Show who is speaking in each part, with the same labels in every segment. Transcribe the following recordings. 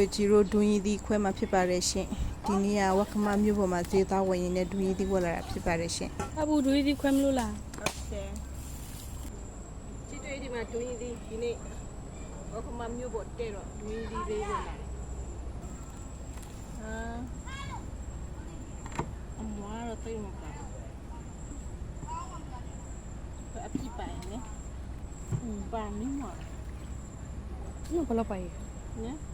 Speaker 1: ရီဂျီရိုဒွင်းရီဒီခွဲမှာဖြစ်ပါတယ်ရှင်ဒီနေ့ကဝက်ကမမြို့ပေါ်မှာဈေးသားဝင်ရင်းနဲ့ဒွင်းရီဒီဝယ်လာတာဖြစ်ပါတယ်ရှင်
Speaker 2: အဘူဒွေးဒီခွဲမလို့လား
Speaker 1: ဟုတ်တယ်ချစ်တွေဒီမှာဒွင်းရီဒီဒီနေ့ဝက်ကမမြို့ပေါ်တဲ့တော့ဒွင်းရီဒီလေးဝယ်လာတယ်ဟာအမွားတော့တိတ်မပါဘူးအပြစ်ပိုင်နေပါမင်းမ
Speaker 2: ညဘလောက်ပါရဲ့
Speaker 1: နော်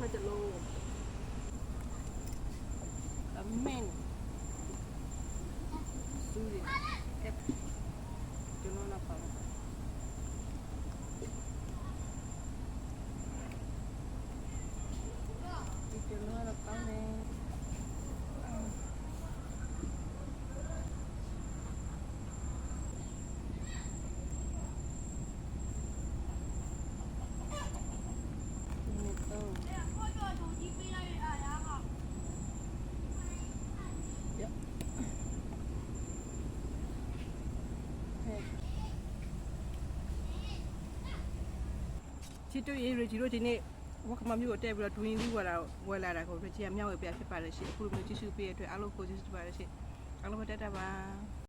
Speaker 1: ค่อยจะโล่งแล้วแม่งสู้ดิ ချစ်တို့ရေရကြီးတို့ဒီနေ့ဝက်ခမမျိုးကိုတက်ပြီးတော့ဒွင်းလေးဝယ်လာဝယ်လာတာကိုရကြီးကမြောက်ဝယ်ပြဖြစ်ပါတယ်ရှင်။အခုလိုမျိုးကြည့်ရှုပေးရတဲ့အတွက်အားလုံးကိုကျေးဇူးတင်ပါတယ်ရှင်။အားလုံးပဲတက်တာပါ။